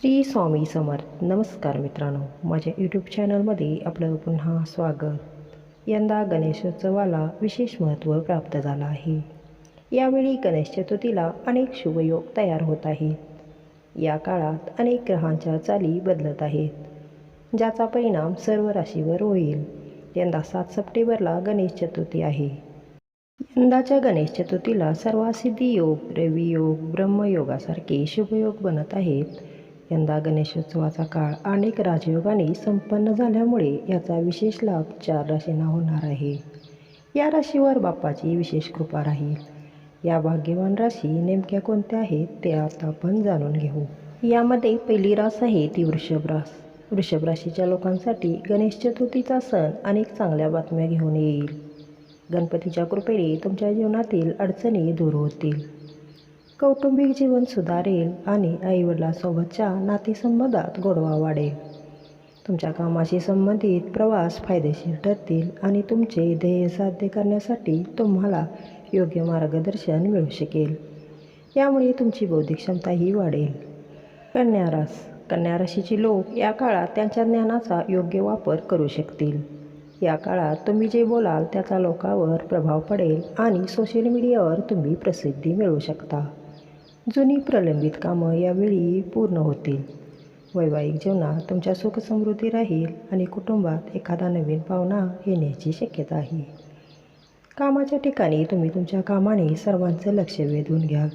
श्री स्वामी समर्थ. नमस्कार मित्रांनो. माझ्या यूट्यूब चॅनलमध्ये आपलं पुन्हा स्वागत. यंदा गणेशोत्सवाला विशेष महत्त्व प्राप्त झालं आहे. यावेळी गणेश चतुर्थीला अनेक शुभयोग तयार होत आहेत. या काळात अनेक ग्रहांच्या चाली बदलत आहेत ज्याचा परिणाम सर्व राशीवर होईल. यंदा सात सप्टेंबरला गणेश चतुर्थी आहे. यंदाच्या गणेश चतुर्थीला सर्वासिद्धी योग रवियोग ब्रह्मयोगासारखे शुभयोग बनत आहेत. यंदा गणेशोत्सवाचा काळ अनेक राजयोगाने संपन्न झाल्यामुळे याचा विशेष लाभ चार राशींना होणार आहे. या राशीवर बाप्पाची विशेष कृपा राहील. या भाग्यवान राशी नेमक्या कोणत्या आहेत ते आता आपण जाणून घेऊ. यामध्ये पहिली रास आहे ती वृषभ रास. वृषभ राशीच्या लोकांसाठी गणेश चतुर्थीचा सण अनेक चांगल्या बातम्या घेऊन येईल. गणपतीच्या कृपेने तुमच्या जीवनातील अडचणी दूर होतील. कौटुंबिक जीवन सुधारेल आणि आईवडिलांसोबतच्या नातेसंबंधात गोडवा वाढेल. तुमच्या कामाशी संबंधित प्रवास फायदेशीर ठरतील आणि तुमचे ध्येय साध्य करण्यासाठी तुम्हाला योग्य मार्गदर्शन मिळू शकेल. यामुळे तुमची बौद्धिक क्षमताही वाढेल. कन्यारास कन्या राशीचे लोक या काळात त्यांच्या ज्ञानाचा योग्य वापर करू शकतील. या काळात तुम्ही जे बोलाल त्याचा लोकांवर प्रभाव पडेल आणि सोशल मीडियावर तुम्ही प्रसिद्धी मिळवू शकता. जुनी प्रलंबित कामं यावेळी पूर्ण होतील. वैवाहिक जीवनात तुमच्या सुखसमृद्धी राहील आणि कुटुंबात एखादा नवीन पाहुणा येण्याची शक्यता आहे. कामाच्या ठिकाणी तुम्ही तुमच्या कामाने सर्वांचं लक्ष वेधून घ्याल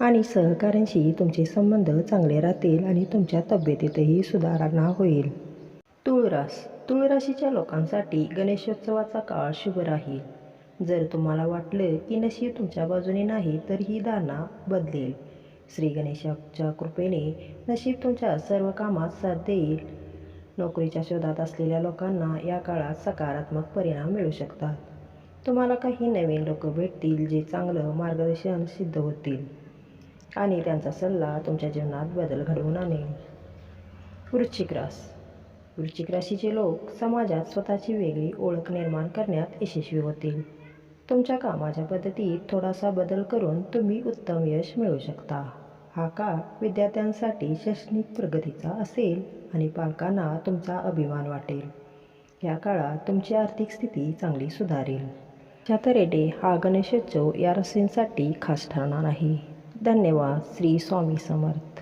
आणि सहकाऱ्यांशी तुमचे संबंध चांगले राहतील आणि तुमच्या तब्येतीतही सुधारणा होईल. तुळरास तुळराशीच्या लोकांसाठी गणेशोत्सवाचा काळ शुभ राहील. जर तुम्हाला वाटलं की नशीब तुमच्या बाजूने नाही तर ही धारणा बदलेल. श्री गणेशाच्या कृपेने नशीब तुमच्या सर्व कामात साथ देईल. नोकरीच्या शोधात असलेल्या लोकांना या काळात सकारात्मक परिणाम मिळू शकतात. तुम्हाला काही नवीन लोक भेटतील जे चांगलं मार्गदर्शन सिद्ध होतील आणि त्यांचा सल्ला तुमच्या जीवनात बदल घडवून आणेल. वृश्चिक रास. वृश्चिक राशीचे लोक समाजात स्वतःची वेगळी ओळख निर्माण करण्यात यशस्वी होतील. तुमच्या कामाच्या पद्धतीत थोडासा बदल करून तुम्ही उत्तम यश मिळवू शकता. हा काळ विद्यार्थ्यांसाठी शैक्षणिक प्रगतीचा असेल आणि पालकांना तुमचा अभिमान वाटेल. या काळात तुमची आर्थिक स्थिती चांगली सुधारेल. तऱ्हेने हा गणेशोत्सव या रसींसाठी खास ठरणार आहे. धन्यवाद. श्री स्वामी समर्थ.